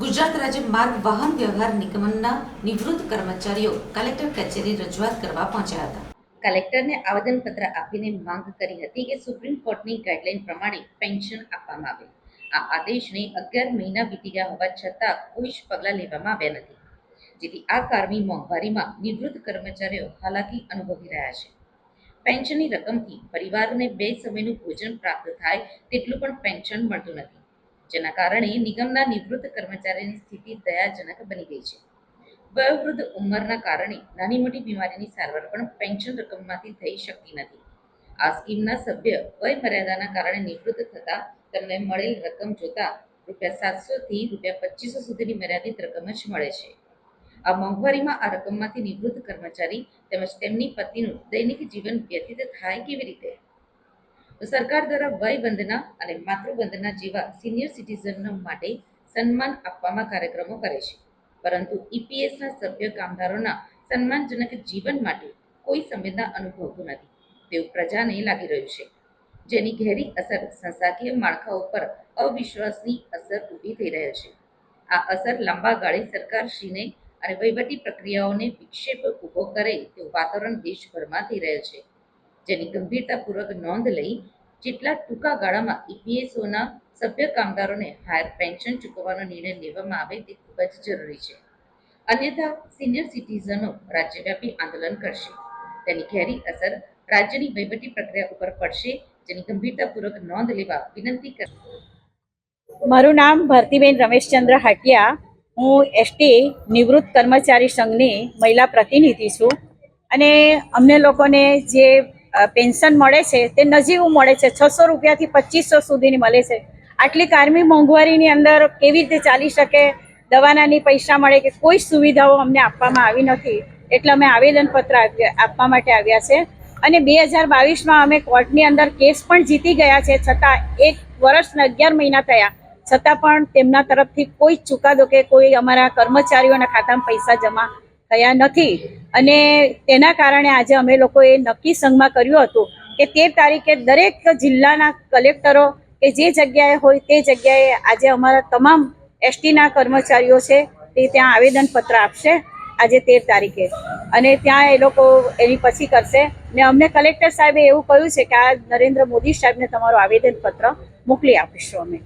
ગુજરાત રાજ્ય માર્ગ વાહન વ્યવહાર નિગમના નિવૃત્ત કર્મચારીઓ કલેક્ટર કચેરી રજૂઆત કરવા પહોંચ્યા હતા. કલેક્ટરને આવેદનપત્ર આપીને માંગ કરી હતી કે સુપ્રીમ કોર્ટની ગાઈડલાઈન પ્રમાણે પેન્શન આપવામાં આવે. આ આદેશને અગિયાર મહિના વીતી ગયા હોવા છતાં કોઈ જ પગલાં લેવામાં આવ્યા નથી. જેથી આ કારમી મોંઘવારીમાં નિવૃત્ત કર્મચારીઓ હાલાકી અનુભવી રહ્યા છે. પેન્શનની રકમથી પરિવારને બે સમયનું ભોજન પ્રાપ્ત થાય તેટલું પણ પેન્શન મળતું નથી. જેના કારણે નિગમના નિવૃત્ત કર્મચારીની સ્થિતિ દયાજનક બની ગઈ છે. વયોવૃદ્ધ ઉંમરના કારણે નાની મોટી બીમારીની સારવાર પણ પેન્શન રકમમાંથી થઈ શકતી નથી. આ સ્કીમના સભ્ય વય મર્યાદાના કારણે નિવૃત્ત થતા તેમને મળેલ રકમ જોતા રૂપિયા સાતસો થી રૂપિયા પચીસો સુધીની મર્યાદિત રકમ જ મળે છે. આ મોંઘવારીમાં આ રકમમાંથી નિવૃત્ત કર્મચારી તેમજ તેમની પતિનું દૈનિક જીવન વ્યતીત થાય કેવી રીતે? સરકાર દ્વારા વય વંદના અને માતૃવંદના જેવા સિનિયર સિટીઝનો માટે સન્માન આપવામાં કાર્યક્રમો કરે છે. પરંતુ ઈપીએસના સભ્ય કામદારોના સન્માનજનક જીવન માટે કોઈ સંવેદના અનુભવતું નથી. તેવું પ્રજાને લાગી રહ્યું છે. જેની ઘેરી અસર સંસ્થાકીય માળખાઓ પર અવિશ્વાસની અસર ઊભી થઈ રહેલ છે. આ અસર લાંબા ગાળે સરકારશ્રીને અને વહીવટી પ્રક્રિયાઓને વિક્ષેપ ઊભો કરે તેવું વાતાવરણ દેશભરમાં થઈ રહ્યું છે. જેની ગંભીરતાપૂર્વક નોંધ લઈ જેટલા ટૂંકા ગાળામાં ઈપીએસઓના સભ્ય કામદારોને હાયર પેન્શન ચૂકવવાનો નિર્ણય લેવામાં આવે તે ખૂબ જ જરૂરી છે. અન્યથા, સિનિયર સિટીઝનો રાજ્યવ્યાપી આંદોલન કરશે. તેની ઘેરી અસર રાજ્યની વહીવટી પ્રક્રિયા ઉપર પડશે, જેની ગંભીરતાપૂર્વક નોંધ લેવા વિનંતી કર મારું નામ ભારતીબેન રમેશચંદ્ર હાટિયા. હું એસટી નિવૃત્ત કર્મચારી સંઘની મહિલા પ્રતિનિધિ છું. અને અમને લોકોને જે પેન્શન મળે છે, તે નજીવું મળે છે. છસો રૂપિયાથી પચીસો સુધીની મળે છે. આટલી કારમી મોંઘવારીની અંદર કેવી રીતે ચાલી શકે? દવાનાની પૈસા મળે કે કોઈ સુવિધાઓ અમને આપવામાં આવી નથી? એટલે અમે આવેદનપત્ર આપવા માટે આવ્યા છે. અને બે હજાર બાવીસમાં અમે કોર્ટની અંદર કેસ પણ જીતી ગયા છે, છતાં એક વર્ષ ને અગિયાર મહિના થયા. છતાં પણ તેમના તરફથી કોઈ ચુકાદો કે કોઈ અમારા કર્મચારીઓના ખાતામાં પૈસા જમા થયા નથી. અને તેના કારણે આજે અમે લોકોએ નક્કી સંઘમાં કર્યું હતું કે તેર તારીખે દરેક જિલ્લાના કલેક્ટરો કે જે જગ્યાએ હોય તે જગ્યાએ આજે અમારા તમામ એસટીના કર્મચારીઓ છે તે ત્યાં આવેદનપત્ર આપશે આજે તેર તારીખે. અને ત્યાં એ લોકો એની પછી કરશે. ને અમને કલેક્ટર સાહેબે એવું કહ્યું છે કે આ નરેન્દ્ર મોદી સાહેબને તમારું આવેદનપત્ર મોકલી આપીશું અમે.